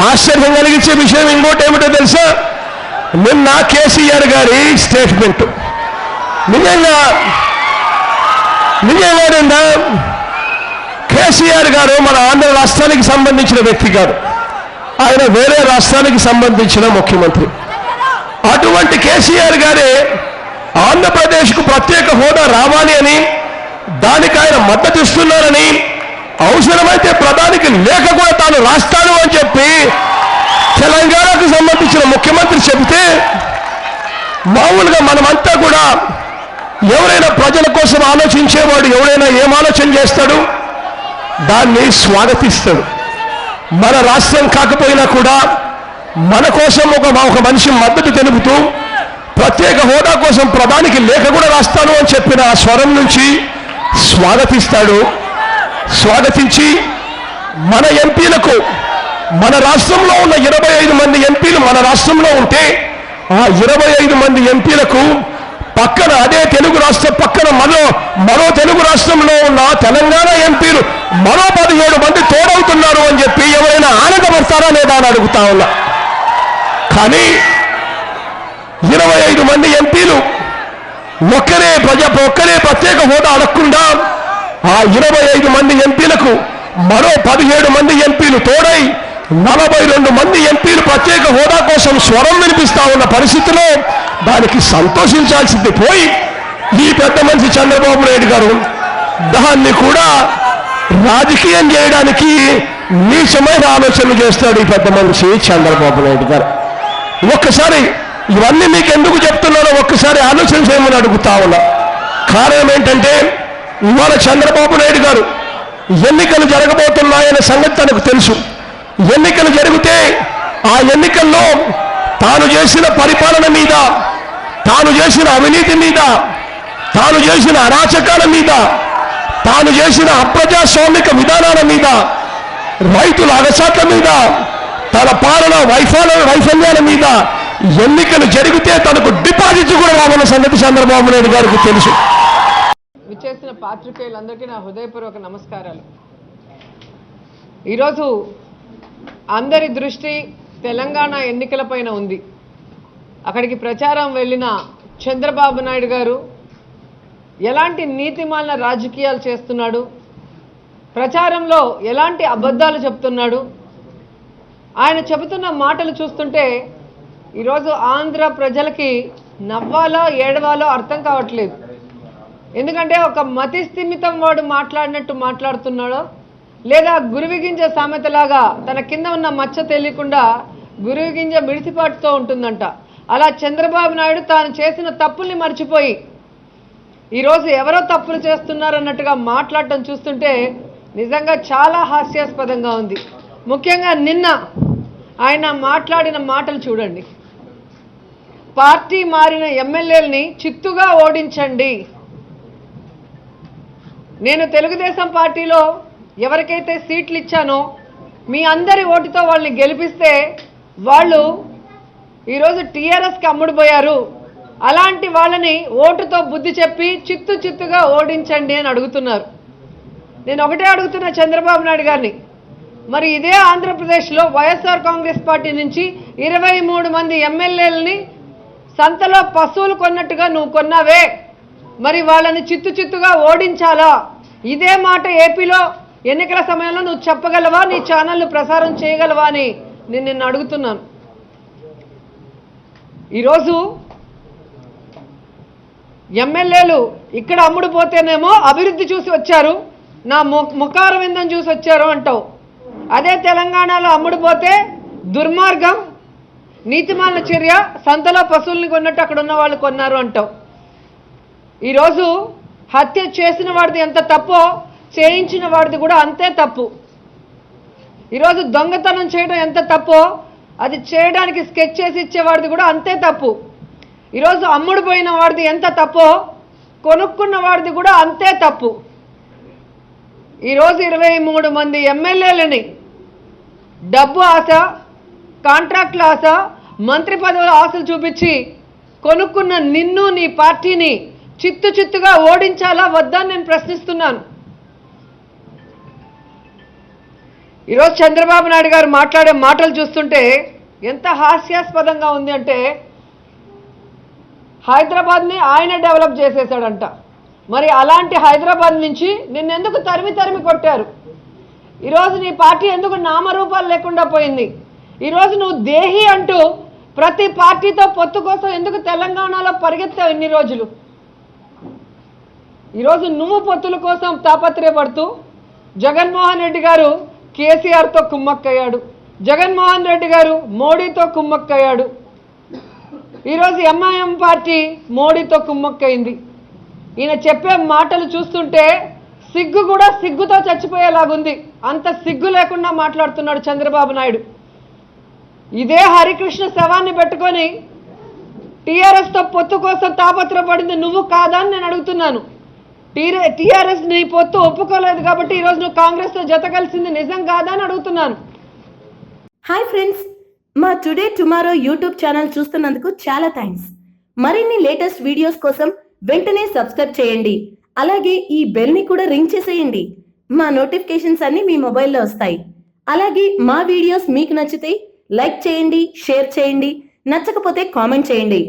ఆశ్చర్యం కలిగించే విషయం ఇంకోటి ఏమిటో తెలుసా? నిన్న కేసీఆర్ గారి స్టేట్మెంట్ నిజంగా నిజంగా నిన్న కేసీఆర్ గారు మన ఆంధ్ర రాష్ట్రానికి సంబంధించిన వ్యక్తి కాదు. ఆయన వేరే రాష్ట్రానికి సంబంధించిన ముఖ్యమంత్రి. అటువంటి కేసీఆర్ గారే ఆంధ్రప్రదేశ్కు ప్రత్యేక హోదా రావాలి అని దానికి ఆయన మద్దతు ఇస్తున్నారని అవసరమైతే ప్రధానికి లేఖ కూడా తాను రాస్తాను అని చెప్పి తెలంగాణకు సంబంధించిన ముఖ్యమంత్రి చెబితే మామూలుగా మనమంతా కూడా ఎవరైనా ప్రజల కోసం ఆలోచించేవాడు ఎవరైనా ఏం ఆలోచన చేస్తాడు? దాన్ని స్వాగతిస్తాడు. మన రాష్ట్రం కాకపోయినా కూడా మన కోసం ఒక ఒక మనిషి మద్దతు తెలుపుతూ ప్రత్యేక హోదా కోసం ప్రధానికి లేఖ కూడా రాస్తాను అని చెప్పిన ఆ స్వరం నుంచి స్వాగతిస్తాడు. స్వాగతించి మన ఎంపీలకు మన రాష్ట్రంలో ఉన్న ఇరవై ఐదు మంది ఎంపీలు మన రాష్ట్రంలో ఉంటే ఆ ఇరవై ఐదు మంది ఎంపీలకు పక్కన అదే తెలుగు రాష్ట్రం పక్కన మరో మరో తెలుగు రాష్ట్రంలో ఉన్న తెలంగాణ ఎంపీలు మరో పదిహేడు మంది తోడవుతున్నారు అని చెప్పి ఎవరైనా ఆనందపడతారా లేదా అని అడుగుతా ఉన్నా. కానీ ఇరవై ఐదు మంది ఎంపీలు ఒక్కరే ప్రజ ఒక్కరే ప్రత్యేక హోదా అడగకుండా ఆ ఇరవై ఐదు మంది ఎంపీలకు మరో పదిహేడు మంది ఎంపీలు తోడై నలభై రెండు మంది ఎంపీలు ప్రత్యేక హోదా కోసం స్వరం వినిపిస్తా ఉన్న పరిస్థితిలో దానికి సంతోషించాల్సింది పోయి ఈ పెద్ద మనిషి చంద్రబాబు నాయుడు గారు దాన్ని కూడా రాజకీయం చేయడానికి నీచమైన ఆలోచనలు చేస్తాడు ఈ పెద్ద మనిషి చంద్రబాబు నాయుడు గారు. ఒక్కసారి ఇవన్నీ మీకు ఎందుకు చెప్తున్నానో ఒక్కసారి ఆలోచన చేయమని అడుగుతా ఉన్నా. కారణం ఏంటంటే ఇవాళ చంద్రబాబు నాయుడు గారు ఎన్నికలు జరగబోతున్నాయనే సంగతి తనకు తెలుసు. ఎన్నికలు జరిగితే ఆ ఎన్నికల్లో తాను చేసిన పరిపాలన మీద తాను చేసిన అవినీతి మీద తాను చేసిన అరాచకాల మీద తాను చేసిన అప్రజాస్వామిక విధానాల మీద రైతుల అగసాట్ల మీద తన పాలన వైఫల్య వైఫల్యాల మీద ఎన్నికలు జరిగితే తనకు డిపాజిట్ కూడా రావాలన్న సంగతి చంద్రబాబు నాయుడు గారికి తెలుసు. విచ్చేసిన పాత్రికేయులందరికీ నా హృదయపూర్వక నమస్కారాలు. ఈరోజు అందరి దృష్టి తెలంగాణ ఎన్నికల పైన ఉంది. అక్కడికి ప్రచారం వెళ్ళిన చంద్రబాబు నాయుడు గారు ఎలాంటి నీతిమాలిన రాజకీయాలు చేస్తున్నాడు? ప్రచారంలో ఎలాంటి అబద్ధాలు చెప్తున్నాడు? ఆయన చెబుతున్న మాటలు చూస్తుంటే ఈరోజు ఆంధ్ర ప్రజలకి నవ్వాలో ఏడవాలో అర్థం కావట్లేదు. ఎందుకంటే ఒక మతి స్థిమితం వాడు మాట్లాడినట్టు మాట్లాడుతున్నాడో లేదా గురువిగింజ సామెతలాగా తన కింద ఉన్న మచ్చ తెలియకుండా గురువిగింజ మిడిసిపాటుతో ఉంటుందంట. అలా చంద్రబాబు నాయుడు తాను చేసిన తప్పుల్ని మర్చిపోయి ఈరోజు ఎవరో తప్పులు చేస్తున్నారన్నట్టుగా మాట్లాడటం చూస్తుంటే నిజంగా చాలా హాస్యాస్పదంగా ఉంది. ముఖ్యంగా నిన్న ఆయన మాట్లాడిన మాటలు చూడండి. పార్టీ మారిన ఎమ్మెల్యేలని చిత్తుగా ఓడించండి. నేను తెలుగుదేశం పార్టీలో ఎవరికైతే సీట్లు ఇచ్చానో మీ అందరి ఓటుతో వాళ్ళని గెలిపిస్తే వాళ్ళు ఈరోజు టీఆర్ఎస్కి అమ్ముడుపోయారు అలాంటి వాళ్ళని ఓటుతో బుద్ధి చెప్పి చిత్తు చిత్తుగా ఓడించండి అని అడుగుతున్నారు. నేను ఒకటే అడుగుతున్నా చంద్రబాబు నాయుడు గారిని. మరి ఇదే ఆంధ్రప్రదేశ్లో వైఎస్ఆర్ కాంగ్రెస్ పార్టీ నుంచి ఇరవై మూడు మంది ఎమ్మెల్యేలని సంతలో పశువులు కొన్నట్టుగా నువ్వు కొన్నావే. మరి వాళ్ళని చిత్తు చిత్తుగా ఓడించాలా? ఇదే మాట ఏపీలో ఎన్నికల సమయంలో నువ్వు చెప్పగలవా? నీ ఛానళ్ళు ప్రసారం చేయగలవా అని నేను నిన్ను అడుగుతున్నాను. ఈరోజు ఎమ్మెల్యేలు ఇక్కడ అమ్ముడు పోతేనేమో అభివృద్ధి చూసి వచ్చారు. నా ము- చూసి వచ్చారు అంటావు. అదే తెలంగాణలో అమ్ముడు పోతే దుర్మార్గం నీతిమాల చర్య సంతలో పశువుల్ని కొన్నట్టు అక్కడ ఉన్న వాళ్ళు కొన్నారు అంటావు. ఈరోజు హత్య చేసిన వాడిది ఎంత తప్పో చేయించిన వాడిది కూడా అంతే తప్పు. ఈరోజు దొంగతనం చేయడం ఎంత తప్పో అది చేయడానికి స్కెచ్ చేసి ఇచ్చేవాడిది కూడా అంతే తప్పు. ఈరోజు అమ్ముడు పోయిన వాడిది ఎంత తప్పో కొనుక్కున్న వాడిది కూడా అంతే తప్పు. ఈరోజు ఇరవై మూడు మంది ఎమ్మెల్యేలని డబ్బు ఆశ కాంట్రాక్ట్ల ఆశ మంత్రి పదవుల ఆశలు చూపించి కొనుక్కున్న నిన్ను నీ పార్టీని చిత్తు చిత్తుగా ఓడించాలా వద్దా అని నేను ప్రశ్నిస్తున్నాను. ఈరోజు చంద్రబాబు నాయుడు గారు మాట్లాడే మాటలు చూస్తుంటే ఎంత హాస్యాస్పదంగా ఉంది అంటే హైదరాబాద్ని ఆయన డెవలప్ చేసేసాడంట మరి అలాంటి హైదరాబాద్ నుంచి నిన్నెందుకు తరిమి తరిమి కొట్టారు? ఈరోజు నీ పార్టీ ఎందుకు నామరూపాలు లేకుండా పోయింది? ఈరోజు నువ్వు దేహి అంటూ ప్రతి పార్టీతో పొత్తు కోసం ఎందుకు తెలంగాణలో పరిగెత్తావు ఇన్ని రోజులు? ఈరోజు నువ్వు పొత్తుల కోసం తాపత్రయపడుతూ జగన్మోహన్ రెడ్డి గారు కేసీఆర్తో కుమ్మక్కయ్యాడు. జగన్మోహన్ రెడ్డి గారు మోడీతో కుమ్మక్కయ్యాడు. ఈరోజు ఎంఐఎం పార్టీ మోడీతో కుమ్మక్కయింది ఈయన చెప్పే మాటలు చూస్తుంటే సిగ్గు కూడా సిగ్గుతో చచ్చిపోయేలాగుంది. అంత సిగ్గు లేకుండా మాట్లాడుతున్నాడు చంద్రబాబు నాయుడు. ఇదే హరికృష్ణ శవాన్ని పెట్టుకొని టీఆర్ఎస్తో పొత్తు కోసం తాపత్రపడింది నువ్వు కాదా అని నేను అడుగుతున్నాను. టీఆర్ఎస్ నీ పొత్తు ఒప్పుకోలేదు కాబట్టి ఈరోజు నువ్వు కాంగ్రెస్తో జత కలిసింది నిజం కాదా అని అడుగుతున్నాను. హాయ్ ఫ్రెండ్స్ మా టుడే టుమారో యూట్యూబ్ ఛానల్ చూస్తున్నందుకు చాలా థ్యాంక్స్ మరిన్ని లేటెస్ట్ వీడియోస్ కోసం వెంటనే సబ్స్క్రైబ్ చేయండి. అలాగే ఈ బెల్ని కూడా రింగ్ చేసేయండి. మా నోటిఫికేషన్స్ అన్ని మీ మొబైల్లో వస్తాయి. అలాగే మా వీడియోస్ మీకు నచ్చితే లైక్ చేయండి షేర్ చేయండి నచ్చకపోతే కామెంట్ చేయండి.